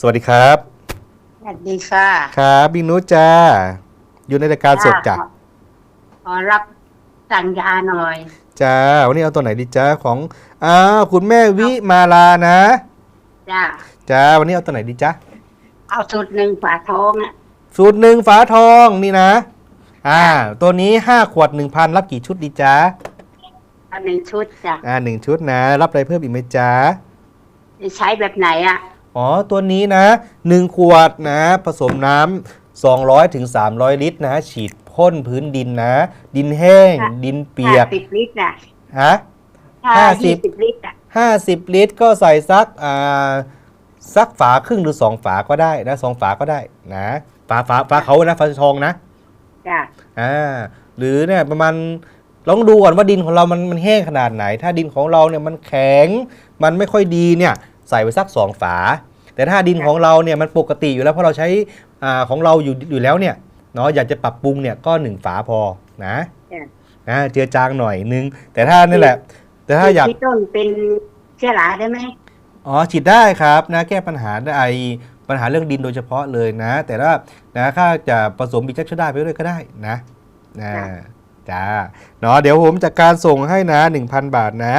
สวัสดีครับ สวัสดีค่ะครับบิงนุจ้าอยู่ในรายการสดจ้ะขอรับสั่งยาหน่อยจ้าวันนี้เอาตัวไหนดีจ้าของอ้าวคุณแม่วิมาลานะจ้าจ้าวันนี้เอาตัวไหนดีจ้าเอาสุดหนึ่งฝาท้องอะสูตรหนึ่งฝาทองนี่นะ อ่า ตัวนี้ห้าขวดหนึ่งพันรับกี่ชุดดีจ้าเอาหนึ่งชุดจ้ะอ่าหนึ่งชุดนะ รับอะไรเพิ่มอีกไหมจ้าจะใช้แบบไหนอะ อ๋อตัวนี้นะหนึ่งขวดนะ ผสมน้ำ200ถึง300 ลิตรนะ ฉีดพ่นพื้นดินนะ ดินแห้ง ค่ะ ดินเปียก สิบลิตรอะฮะถ้าห้าสิยี่บสิบลิตรอะ 50 ลิตรก็ใส่สักอ่าสักฝาครึ่งหรือ 2 ฝาก็ได้นะสองฝาก็ได้นะ ฝาฝาฝาเขานะฝาทองนะ จ้ะ อ่าหรือเนี่ยประมาณลองดูก่อนว่าดินของเรามันมันแห้งขนาดไหน ถ้าดินของเราเนี่ยมันแข็ง มันไม่ค่อยดีเนี่ย ใส่ไปสักสองฝา แต่ถ้าดินของเราเนี่ยมันปกติอยู่แล้วเพราะเราใช้อ่าของเราอยู่อยู่แล้วเนี่ยเนาะอยากจะปรับปรุงเนี่ยก็หนึ่งฝาพอนะจ้ะนะเจือจางหน่อยนึง แต่ถ้านี่แหละ แต่ถ้าอยากที่ต้นเป็นเชื้อราได้ไหมอ๋อฉีดได้ครับนะแก้ปัญหาได้ปัญหาเรื่องดินโดยเฉพาะเลยนะ แต่ถ้านะถ้าจะผสมบีจักชดาไปด้วยก็ได้นะนะจ้าเนาะเดี๋ยวผมจัดการส่งให้นะ1,000บาทนะ